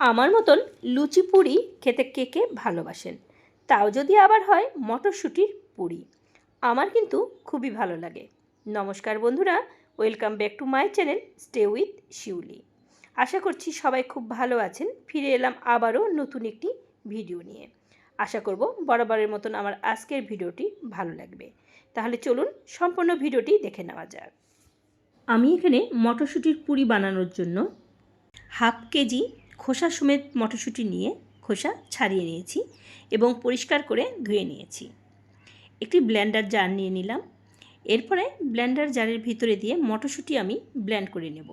আমার মতন লুচি পুরি খেতে কে কে ভালোবাসেন? তাও যদি আবার হয় মটরশুঁটির পুরি। আমার কিন্তু খুবই ভালো লাগে। নমস্কার বন্ধুরা, welcome back to my channel stay with Shiuli. আশা করছি সবাই খুব ভালো আছেন। ফিরে এলাম আবারও নতুন একটি ভিডিও নিয়ে। আশা করব বরাবরের মতন আমার আজকের ভিডিওটি ভালো লাগবে। তাহলে চলুন সম্পূর্ণ ভিডিওটি দেখে নেওয়া যাক। আমি এখানে মটরশুঁটির পুরি বানানোর জন্য হাফ কেজি খোসা সমেত মটরশুঁটি নিয়ে খোসা ছাড়িয়ে নিয়েছি এবং পরিষ্কার করে ধুয়ে নিয়েছি। একটি ব্ল্যান্ডার জার নিয়ে নিলাম। এরপরে ব্ল্যান্ডার জারের ভিতরে দিয়ে মটরশুঁটি আমি ব্ল্যান্ড করে নেব।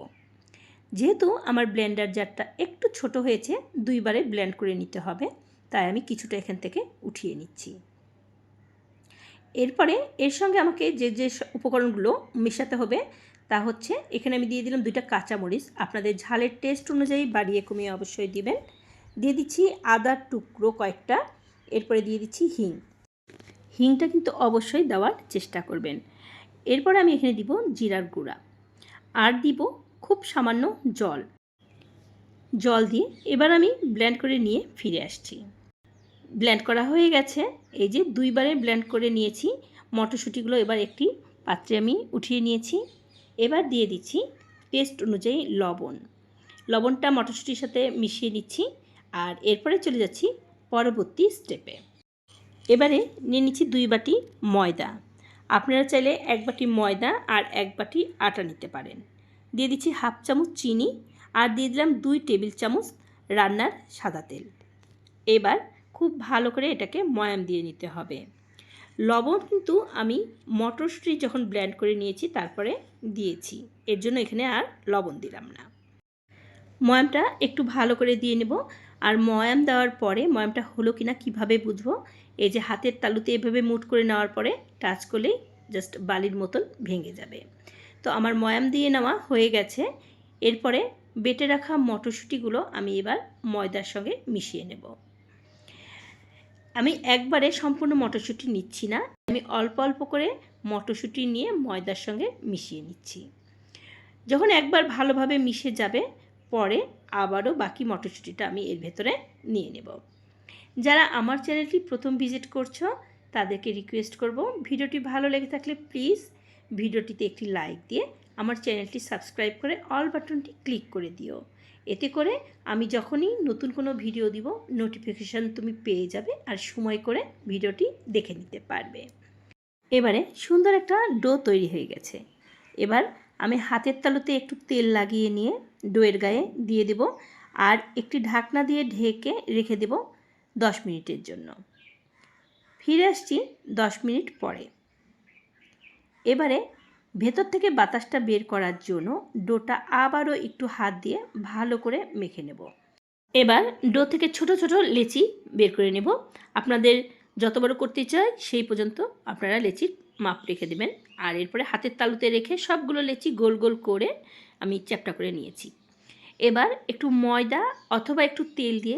যেহেতু আমার ব্ল্যান্ডার জারটা একটু ছোট হয়েছে, দুইবারে ব্ল্যান্ড করে নিতে হবে, তাই আমি কিছুটা এখান থেকে উঠিয়ে নিচ্ছি। এরপরে এর সঙ্গে আমাকে যে যে উপকরণগুলো মেশাতে হবে তা হচ্ছে, এখানে আমি দিয়ে দিলাম দুইটা কাঁচামরিচ। আপনাদের ঝালের টেস্ট অনুযায়ী বাড়িয়ে কমিয়ে অবশ্যই দিবেন। দিয়ে দিচ্ছি আদার টুকরো কয়েকটা, এরপরে দিয়ে দিচ্ছি হিং। হিংটা কিন্তু অবশ্যই দেওয়ার চেষ্টা করবেন। এরপরে আমি এখানে দিব জিরার গুঁড়া। আর দিব খুব সামান্য জল। জল দিয়ে এবার আমি ব্ল্যান্ড করে নিয়ে ফিরে আসছি। ব্ল্যান্ড করা হয়ে গেছে। এই যে দুইবারে ব্ল্যান্ড করে নিয়েছি, মটরশুঁটিগুলো এবার একটি পাত্রে আমি উঠিয়ে নিয়েছি। এবার দিয়ে দিচ্ছি টেস্ট অনুযায়ী লবণ। লবণটা মটরশুঁটির সাথে মিশিয়ে নিচ্ছি আর এরপরে চলে যাচ্ছি পরবর্তী স্টেপে এবারে নিয়ে নিচ্ছি দুই বাটি ময়দা। আপনারা চাইলে এক বাটি ময়দা আর এক বাটি আটা নিতে পারেন। দিয়ে দিচ্ছি হাফ চামচ চিনি আর দিয়ে দিলাম দুই টেবিল চামচ রান্নার সাদা তেল। এবার খুব ভালো করে এটাকে ময়াম দিয়ে নিতে হবে। লবণ কিন্তু আমি মটরশুঁটি যখন ব্ল্যান্ড করে নিয়েছি, তারপরে দিয়েছি। এর জন্য এখানে আর লবণ দিলাম না। ময়ামটা একটু ভালো করে দিয়ে নেব। আর ময়াম দেওয়ার পরে, ময়ামটা হলো কিনা কীভাবে বুঝব? এই যে হাতের তালুতে এভাবে মুট করে নেওয়ার পরে, টাচ করলেই জাস্ট বালির মতন ভেঙে যাবে। তো আমার ময়াম দিয়ে নেওয়া হয়ে গেছে। এরপরে বেটে রাখা মটরশুঁটিগুলো আমি এবার ময়দার সঙ্গে মিশিয়ে নেব। আমি একবারে সম্পূর্ণ মটরশুঁটি নিচ্ছি না। আমি অল্প অল্প করে মটরশুঁটি নিয়ে ময়দার সঙ্গে মিশিয়ে নিচ্ছি। যখন একবার ভালোভাবে মিশে যাবে, পরে আবারও বাকি মটরশুঁটিটা আমি এর ভেতরে নিয়ে নেব। যারা আমার চ্যানেলটি প্রথম ভিজিট করছ, তাদেরকে রিকোয়েস্ট করব, ভিডিওটি ভালো লেগে থাকলে প্লিজ ভিডিওটিতে একটি লাইক দিয়ে আমার চ্যানেলটি সাবস্ক্রাইব করে অল বাটনটি ক্লিক করে দিও। এতে করে আমি যখনই নতুন কোনো ভিডিও দিব নোটিফিকেশান তুমি পেয়ে যাবে আর সময় করে ভিডিওটি দেখে নিতে পারবে। এবারে সুন্দর একটা ডো তৈরি হয়ে গেছে। এবার আমি হাতের তালুতে একটু তেল লাগিয়ে নিয়ে ডোয়ের গায়ে দিয়ে দেব আর একটি ঢাকনা দিয়ে ঢেকে রেখে দেব দশ মিনিটের জন্য। ফিরে আসছি দশ মিনিট পরে। এবারে ভেতর থেকে বাতাসটা বের করার জন্য ডোটা আবারও একটু হাত দিয়ে ভালো করে মেখে নেব। এবার ডো থেকে ছোট ছোট লেচি বের করে নেব। আপনাদের যত বড় করতে চাই সেই পর্যন্ত আপনারা লেচির মাপ রেখে দেবেন। আর এরপরে হাতের তালুতে রেখে সবগুলো লেচি গোল গোল করে আমি চ্যাপটা করে নিয়েছি। এবার একটু ময়দা অথবা একটু তেল দিয়ে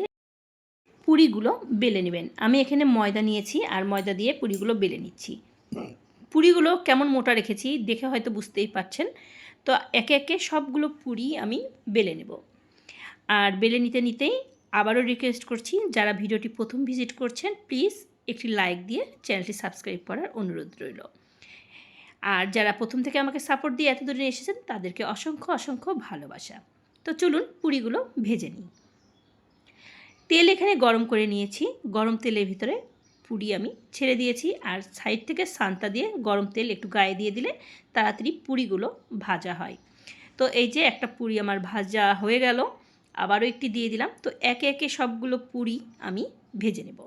পুরিগুলো বেলে নেবেন। আমি এখানে ময়দা নিয়েছি আর ময়দা দিয়ে পুরিগুলো বেলে নিচ্ছি। পুরিগুলো কেমন মোটা রেখেছি দেখে হয়তো বুঝতেই পারছেন। তো একে একে সবগুলো পুরি আমি বেলে নেব। আর বেলে নিতে নিতেই আবারও রিকোয়েস্ট করছি, যারা ভিডিওটি প্রথম ভিজিট করছেন প্লিজ একটি লাইক দিয়ে চ্যানেলটি সাবস্ক্রাইব করার অনুরোধ রইল। আর যারা প্রথম থেকে আমাকে সাপোর্ট দিয়ে এত দূরে এসেছেন, তাদেরকে অসংখ্য অসংখ্য ভালোবাসা। তো চলুন পুরিগুলো ভেজে নিই। তেল এখানে গরম করে নিয়েছি। গরম তেলের ভিতরে পুরি আমি ছেড়ে দিয়েছি। আর সাইড থেকে সান্তা দিয়ে গরম তেল একটু গায়ে দিয়ে দিলে তাড়াতাড়ি পুরিগুলো ভাজা হয়। তো এই যে একটা পুরি আমার ভাজা হয়ে গেল, আবারও একটি দিয়ে দিলাম। তো একে একে সবগুলো পুরি আমি ভেজে নেব।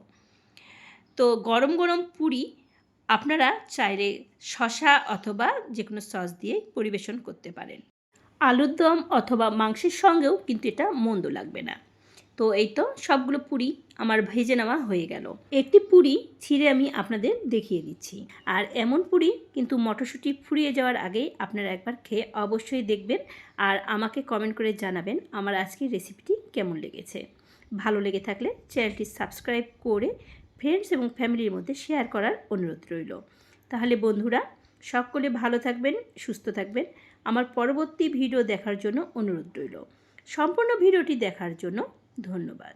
তো গরম গরম পুরি আপনারা চাইলে শশা অথবা যে কোনো সস দিয়ে পরিবেশন করতে পারেন। আলুর দম অথবা মাংসের সঙ্গেও কিন্তু এটা মন্দ লাগবে না। তো এই তো সবগুলো পুরি আমার ভেজে নেওয়া হয়ে গেল। একটি পুরি ছিঁড়ে আমি আপনাদের দেখিয়ে দিচ্ছি। আর এমন পুরি কিন্তু মটরশুঁটি ফুরিয়ে যাওয়ার আগেই আপনারা একবার খেয়ে অবশ্যই দেখবেন আর আমাকে কমেন্ট করে জানাবেন আমার আজকের রেসিপিটি কেমন লেগেছে। ভালো লেগে থাকলে চ্যানেলটি সাবস্ক্রাইব করে ফ্রেন্ডস এবং ফ্যামিলির মধ্যে শেয়ার করার অনুরোধ রইল। তাহলে বন্ধুরা, সকলে ভালো থাকবেন, সুস্থ থাকবেন। আমার পরবর্তী ভিডিও দেখার জন্য অনুরোধ রইল। সম্পূর্ণ ভিডিওটি দেখার জন্য ধন্যবাদ।